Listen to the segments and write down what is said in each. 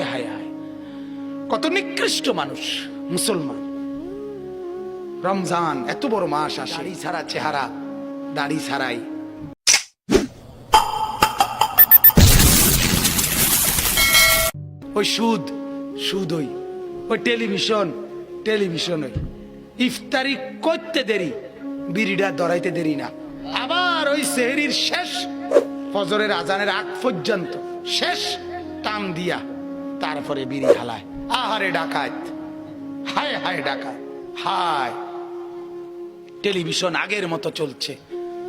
হায় হায় হায়। কত নিকৃষ্ট মানুষ মুসলমান। রমজান এত বড় মাস আসে। দাড়ি ছাড়া চেহারা দাড়ি ছাড়াই। ওই সুদ সুদ ওই। ওই টেলিভিশন টেলিভিশন ওই। ইফতারি করতে দেরি বিড়িটা দরাইতে দেরি না। আবার ওই সেহরির শেষ ফজরের আজানের আগ পর্যন্ত শেষ টান দিয়া। তারপরে বিড়ি হালায় আহারে ডাকাত। হায় হায় ডাকাত। হায়। টেলিভিশন আগের মতো চলছে।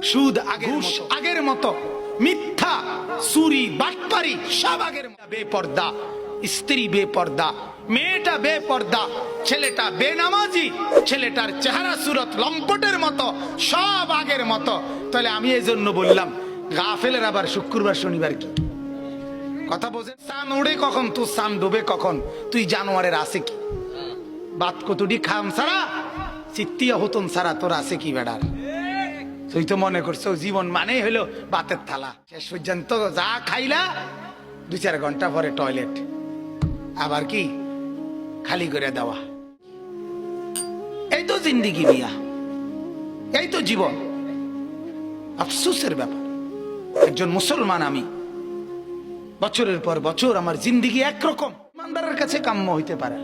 সুদ মতো। আগের মতো। মিথ্যা চুরি বাটপারি সব আগের মতো। বেপর্দা। স্ত্রী বেপর্দা। মেয়েটা বেপর্দা। ছেলেটা বেনামাজি। ছেলেটার চেহারা সুরত লম্পটের মতো। সব আগের মতো। তাহলে আমি এই জন্য বললাম গাফেলের আবার শুক্রবার শনিবার কি? কথা বোঝে? সান উড়ে কখন? তুই সান ডোবে কখন? তুই জানোয়ারের আছে কি? বাত কতটি খাম সারা, চিত্তিয়া হতন সারা, তোর আছে কি বেড়ার? তুই তো মনে করছ জীবন মানে হলো বাতের থালা। শেষ পর্যন্ত যা খাইলা, দু চার ঘণ্টা পরে টয়লেট। আবার কি? খালি করে দেওয়া। এই তো জিন্দিগি মিয়া। এই তো জীবন। আফসুসের ব্যাপার। একজন মুসলমান আমি। বছরের পর বছর আমার জিন্দিগি একরকম। ইমানদারের কাছে কাম্য হইতে পারে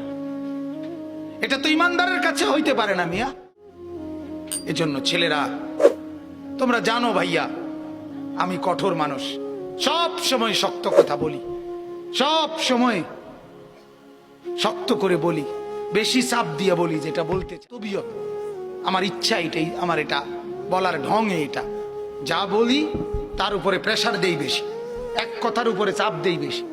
এটা তো ইমানদারের কাছে হইতে পারে না, মিয়া। এজন্য ছেলেরা, তোমরা জানো ভাইয়া, আমি কঠোর মানুষ। সব সময় শক্ত কথা বলি। সব সময় শক্ত করে বলি। বেশি চাপ দিয়ে বলি যেটা বলতে। তবিও আমার ইচ্ছা এটাই, আমার এটা বলার ঢং এটা। যা বলি, তার উপরে প্রেসার দেই বেশি। এক কথার উপরে চাপ দেই বেশি।